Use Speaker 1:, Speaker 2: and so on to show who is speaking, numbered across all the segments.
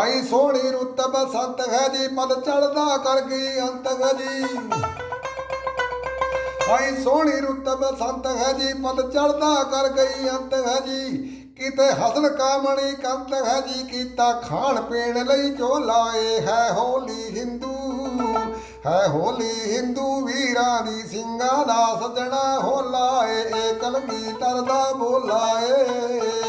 Speaker 1: High ਸੋਹਣੀ ਰੁੱਤ ਬਸੰਤ ਹੈ ਜੀ ਪਦ ਚੜਦਾ ਕਰ ਗਈ ਅੰਤ ਹੈ ਜੀ। ਹਾਈ ਸੋਹਣੀ ਰੁੱਤਬ ਸੰਤ ਹੈ ਜੀ ਪਦ ਚੜਦਾ ਕਰ ਗਈ ਅੰਤ ਹੈ ਜੀ। ਕਿਤੇ ਹਸਨ ਕਾਮਣੀ ਕੰਤ ਹੈ ਜੀ, ਕੀਤਾ ਖਾਣ ਪੀਣ ਲਈ ਝੋਲਾਏ ਹੈ ਹੋਲੀ ਹਿੰਦੂ। ਹੈ ਹੋਲੀ ਹਿੰਦੂ ਵੀਰਾਂ ਦੀ ਸਿੰਘਾਂ ਦਾ ਸਜਣਾ ਹੋਲਾ ਏ ਏ ਕਲਗੀ ਤਰਦਾ ਬੋਲਾ ਏ।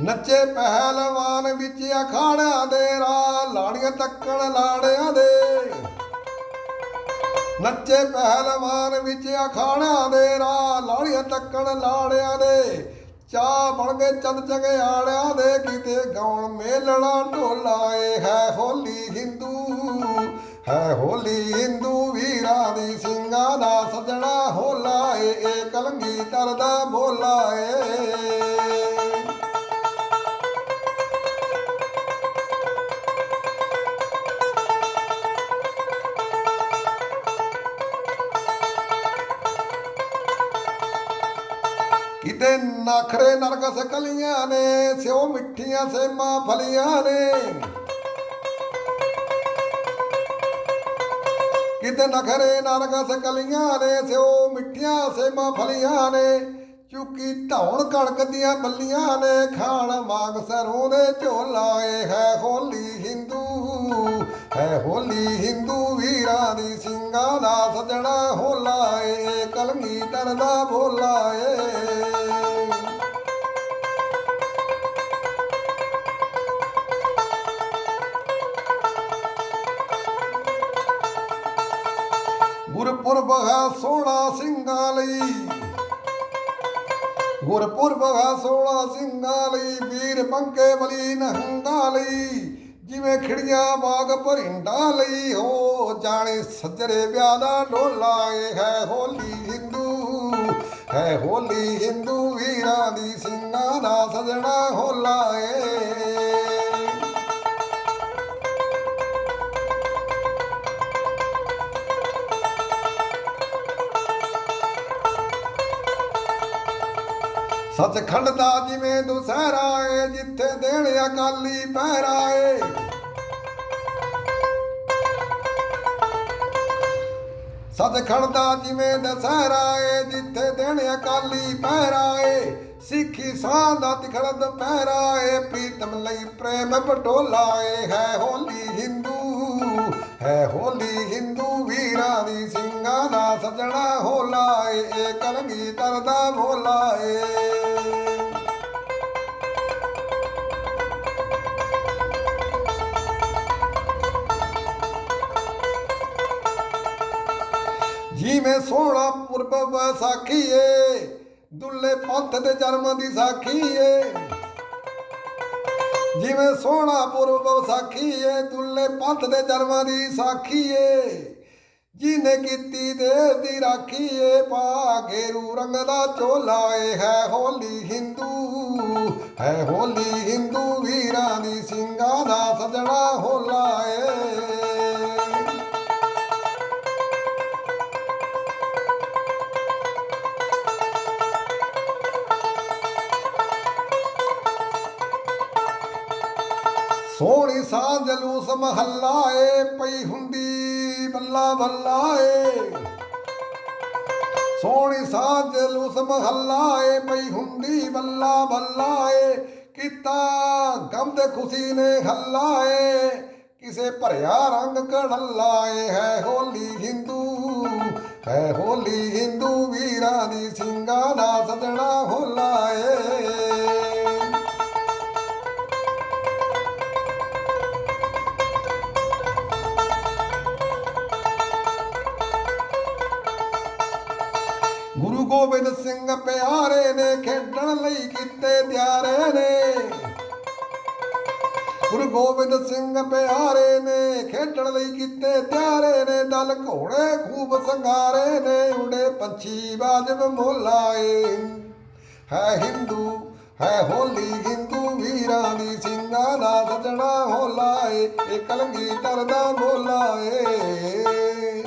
Speaker 1: ਨੱਚੇ ਪਹਿਲਵਾਨ ਵਿੱਚ ਅਖਾੜਿਆਂ ਦੇ ਰਾ ਲਾੜੀਆਂ ਤੱਕਣ ਲਾੜਿਆਂ ਦੇ। ਨੱਚੇ ਪਹਿਲਵਾਨ ਵਿੱਚ ਅਖਾੜਿਆਂ ਦੇ ਰਾ ਲਾੜੀਆਂ ਤੱਕਣ ਲਾੜਿਆਂ ਦੇ। ਚਾਹ ਬਣ ਗਏ ਚੰਦ ਚੰਗਿਆੜਿਆਂ ਦੇ, ਕਿਤੇ ਗਾਉਣ ਮੇਲਣਾ ਢੋਲਾ, ਏ ਹੈ ਹੋਲੀ ਹਿੰਦੂ, ਹੈ ਹੋਲੀ ਹਿੰਦੂ ਵੀਰਾਂ ਦੀ ਸਿੰਘਾਂ ਦਾ ਸਜਣਾ ਹੋਲਾ, ਏ ਏ ਕਲੰਗੀ ਤਰਦਾ ਬੋਲਾ, ਏ ਕਿਤੇ ਨਖਰੇ ਨਰਗਸ ਕਲੀਆਂ ਨੇ, ਸਿਓ ਮਿੱਠੀਆਂ ਸੇਮਾਂ ਫਲੀਆਂ ਨੇ। ਕਿਤੇ ਨਖਰੇ ਨਰਗਸ ਕਲੀਆਂ ਨੇ, ਸਿਓ ਮਿੱਠੀਆਂ ਸੇਮਾਂ ਫਲੀਆਂ ਨੇ। ਚੁੱਕੀ ਧੌਣ ਕਣਕ ਦੀਆਂ ਬੱਲੀਆਂ ਨੇ, ਖਾਣ ਵਾਂਗ ਸਰੋਂ ਦੇ ਝੋਲਾਏ ਹੈ ਹੋਲੀ ਹਿੰਦੂ, ਹੈ ਹੋਲੀ ਹਿੰਦੂ ਵੀਰਾਂ ਦੀ ਸਿੰਘਾਂ ਦਾ ਸਜਣਾ ਹੋਲਾ ਏ ਕਲਮੀ ਤਰਦਾ ਬੋਲਾ ਗੁਰਪੁਰਬ ਹੈ ਸੋਹਣਾ ਸਿੰਘਾਂ ਲਈ। ਗੁਰਪੁਰਬ ਹੈ ਸੋਹਣਾ ਸਿੰਘਾਂ ਲਈ, ਵੀਰ ਮੰਗੇ ਬਲੀ ਨਹੰਗਾ ਲਈ। ਜਿਵੇਂ ਖਿੜੀਆਂ ਬਾਗ ਭਰਿੰਡਾ ਲਈ, ਹੋ ਜਾਣੇ ਸੱਜਰੇ ਵਿਆਹ ਦਾ ਢੋਲਾ ਏ ਹੈ ਹੋਲੀ ਹਿੰਦੂ, ਹੈ ਹੋਲੀ ਹਿੰਦੂ ਵੀਰਾਂ ਦੀ ਸਿੰਘਾਂ ਦਾ ਸਜਣਾ ਹੋਲਾ ਏ। ਸੱਚਖੰਡ ਦਾ ਜਿਵੇਂ ਦੁਸਹਿਰਾ ਏ, ਜਿੱਥੇ ਦੇਣ ਅਕਾਲੀ ਪਹਿਰਾ ਏ। ਸੱਚਖੰਡ ਦਾ ਜਿਵੇਂ ਦਸਹਿਰਾ ਏ, ਜਿੱਥੇ ਦੇਣ ਅਕਾਲੀ ਪਹਿਰਾ ਏ। ਸਿੱਖੀ ਸਾਹ ਦਾ ਤਿਖੜਦ ਪਹਿਰਾ ਏ, ਪ੍ਰੀਤਮ ਲਈ ਪ੍ਰੇਮ ਪਟੋਲਾ ਏ। ਹੈ ਹੋਲੀ ਹਿੰਦੂ, ਹੈ ਹੋਲੀ ਹਿੰਦੂ ਵੀਰਾਂ ਦੀ ਸਿੰਘਾਂ ਦਾ ਸਜਣਾ ਹੋਲਾ ਏ। ਕਰਮੀ ਕਲਗੀ ਤਰਦਾ ਭੋਲਾ ਏ। ਜਿਵੇਂ ਸੋਹਣਾ ਪੁਰਬ ਵਿਸਾਖੀ ਏ ਦੁੱਲੇ ਪੰਥ ਦੇ ਜਨਮ ਦੀ ਸਾਖੀ ਏ ਜਿਵੇਂ ਸੋਹਣਾ ਪੁਰਬ ਵਿਸਾਖੀ ਏ ਦੁੱਲੇ ਪੰਥ ਦੇ ਜਨਮ ਦੀ ਸਾਖੀ ਏ ਜਿਹਨੇ ਕੀਤੀ ਦੇਸ਼ ਦੀ ਰਾਖੀ ਏ ਪਾ ਗੇਰੂ ਰੰਗ ਦਾ ਚੋਲਾ ਏ, ਹੈ ਹੋਲੀ ਹਿੰਦੂ, ਹੈ ਹੋਲੀ ਹਿੰਦੂ ਵੀਰਾਂ ਦੀ ਸਿੰਘਾਂ ਦਾ ਸਜਣਾ ਹੋਲਾ ਏ। ਸੋਹਣੀ ਸਾਂ ਜਲੂਸ ਮਹੱਲਾ ਏ ਪਈ ਹੁੰਦੀ, ਬੱਲਾ ਬੱਲਾ ਏ ਸੋਹਣੀ ਸਾਂ ਜਲੂਸ ਮਹੱਲਾ ਏ ਪਈ ਹੁੰਦੀ, ਬੱਲਾ ਬੱਲਾ ਏ ਕੀਤਾ ਗਮ ਤੇ ਖੁਸ਼ੀ ਨੇ ਹੱਲਾ ਏ ਕਿਸੇ ਭਰਿਆ ਰੰਗ ਕੜੱਲਾ ਏ ਹੈ ਹੋਲੀ ਹਿੰਦੂ, ਹੈ ਹੋਲੀ ਹਿੰਦੂ ਵੀਰਾਂ ਦੀ ਸਿੰਘਾਂ ਦਾ ਸਜਣਾ ਹੋਲਾ ਪਿਆਰੇ ਨੇ ਖੇਡਣ ਲਈ ਕੀਤੇ ਤਿਆਰੇ ਨੇ। ਗੁਰੂ ਗੋਬਿੰਦ ਸਿੰਘ ਪਿਆਰੇ ਨੇ ਖੇਡਣ ਲਈ ਕੀਤੇ ਤਿਆਰੇ ਨੇ। ਦਲ ਘੋੜੇ ਖੂਬ ਸੰਗਾਰੇ ਨੇ ਉੜੇ ਪੰਛੀ ਬਾਜਬ ਮੋਲਾਏ। ਹੈ ਹਿੰਦੂ, ਹੈ ਹੋਲੀ, ਹਿੰਦੂ ਵੀਰਾਂ ਦੀ ਸਿੰਘਾਂ ਦਾ ਸਜਣਾ ਪੈਣਾ ਹੋਲਾ ਏ ਇਹ ਕਲੰਗੀ ਤਰਦਾ ਬੋਲਾ ਏ